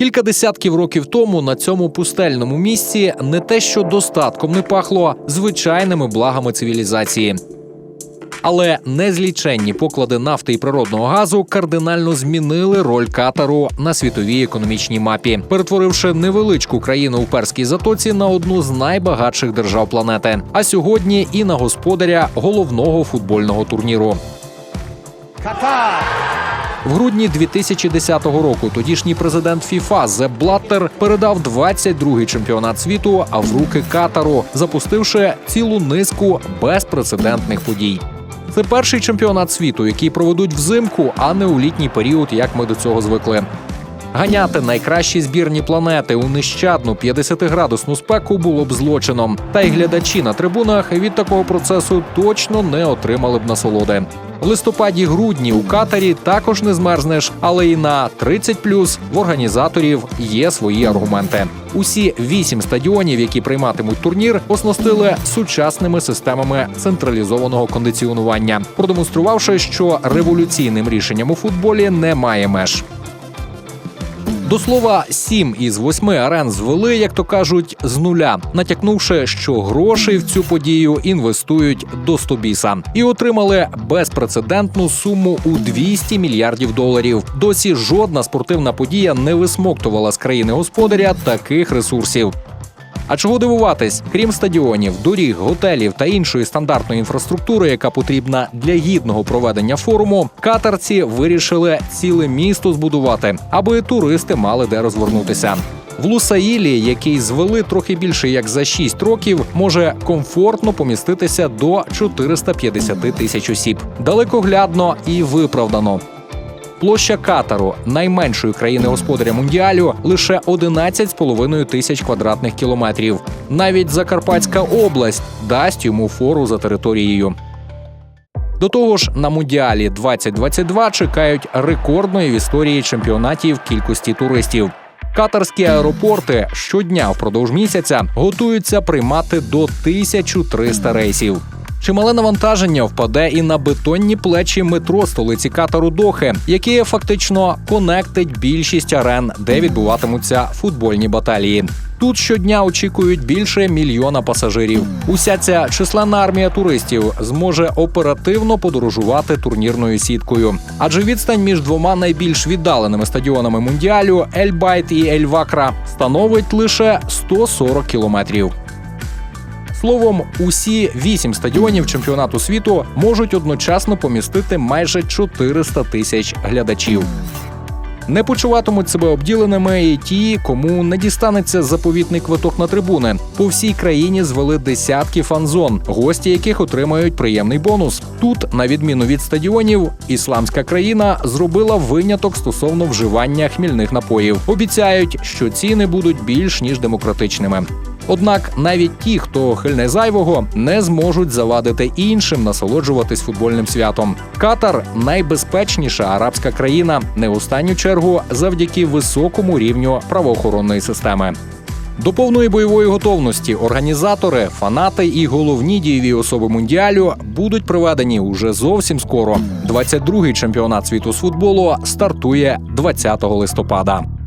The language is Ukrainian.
Кілька десятків років тому на цьому пустельному місці не те, що достатком не пахло звичайними благами цивілізації. Але незліченні поклади нафти і природного газу кардинально змінили роль Катару на світовій економічній мапі, перетворивши невеличку країну у перській затоці на одну з найбагатших держав планети. А сьогодні і на господаря головного футбольного турніру. В грудні 2010 року тодішній президент ФІФА Зеп Блаттер передав 22-й чемпіонат світу, а в руки Катару, запустивши цілу низку безпрецедентних подій. Це перший чемпіонат світу, який проведуть взимку, а не у літній період, як ми до цього звикли. Ганяти найкращі збірні планети у нещадну 50-градусну спеку було б злочином. Та й глядачі на трибунах від такого процесу точно не отримали б насолоди. В листопаді-грудні у Катарі також не змерзнеш, але і на 30+, в організаторів є свої аргументи. Усі вісім стадіонів, які прийматимуть турнір, оснастили сучасними системами централізованого кондиціонування, продемонструвавши, що революційним рішенням у футболі немає меж. До слова, сім із восьми арен звели, як то кажуть, з нуля, натякнувши, що грошей в цю подію інвестують до стобіса, і отримали безпрецедентну суму у 200 мільярдів доларів. Досі жодна спортивна подія не висмоктувала з країни господаря таких ресурсів. А чого дивуватись? Крім стадіонів, доріг, готелів та іншої стандартної інфраструктури, яка потрібна для гідного проведення форуму, катарці вирішили ціле місто збудувати, аби туристи мали де розвернутися. В Лусаїлі, який звели трохи більше як за 6 років, може комфортно поміститися до 450 тисяч осіб. Далекоглядно і виправдано. Площа Катару, найменшої країни господаря мундіалю, лише 11,5 тисяч квадратних кілометрів. Навіть Закарпатська область дасть йому фору за територією. До того ж, на мундіалі 2022 чекають рекордної в історії чемпіонатів кількості туристів. Катарські аеропорти щодня впродовж місяця готуються приймати до 1300 рейсів. Чимале навантаження впаде і на бетонні плечі метро столиці Катару Дохи, які фактично конектить більшість арен, де відбуватимуться футбольні баталії. Тут щодня очікують більше мільйона пасажирів. Уся ця численна армія туристів зможе оперативно подорожувати турнірною сіткою. Адже відстань між двома найбільш віддаленими стадіонами мундіалю Ельбайт і Ельвакра становить лише 140 кілометрів. Словом, усі вісім стадіонів чемпіонату світу можуть одночасно помістити майже 400 тисяч глядачів. Не почуватимуть себе обділеними і ті, кому не дістанеться заповітний квиток на трибуни. По всій країні звели десятки фан-зон, гості яких отримають приємний бонус. Тут, на відміну від стадіонів, ісламська країна зробила виняток стосовно вживання хмільних напоїв. Обіцяють, що ціни будуть більш ніж демократичними. Однак навіть ті, хто хильне зайвого, не зможуть завадити іншим насолоджуватись футбольним святом. Катар найбезпечніша арабська країна, не в останню чергу завдяки високому рівню правоохоронної системи. До повної бойової готовності організатори, фанати і головні дієві особи мундіалю будуть проведені уже зовсім скоро. 22-й чемпіонат світу з футболу стартує 20 листопада.